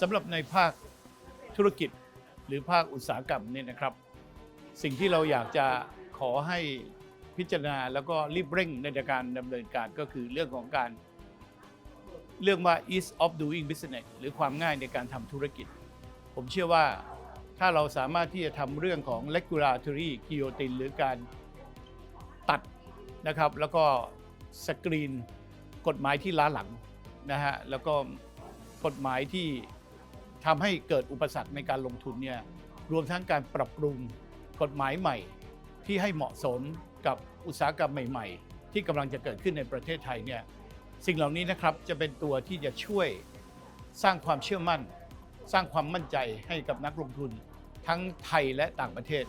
สำหรับในภาคธุรกิจหรือภาคอุตสาหกรรมเนี่ยนะครับ สิ่งที่เราอยากจะขอให้พิจารณาแล้วก็รีบเร่งในการดำเนินการก็คือเรื่องของการเรื่องว่า ease of doing business หรือความง่ายในการทำธุรกิจ ผมเชื่อว่าถ้าเราสามารถที่จะทำเรื่องของ regulatory guillotine หรือการตัดนะครับแล้วก็สกรีนกฎหมายที่ล้าหลังนะฮะแล้วก็กฎหมายที่ ทำให้เกิดอุปสรรคในการลงทุนเนี่ยรวมทั้งการปรับปรุงกฎหมายใหม่ ที่ให้เหมาะสมกับอุตสาหกรรมใหม่ ๆ ที่กำลังจะเกิดขึ้นในประเทศไทยเนี่ยสิ่งเหล่านี้นะครับจะเป็นตัวที่จะช่วยสร้างความเชื่อมั่น สร้างความมั่นใจให้กับนักลงทุนทั้งไทยและต่างประเทศ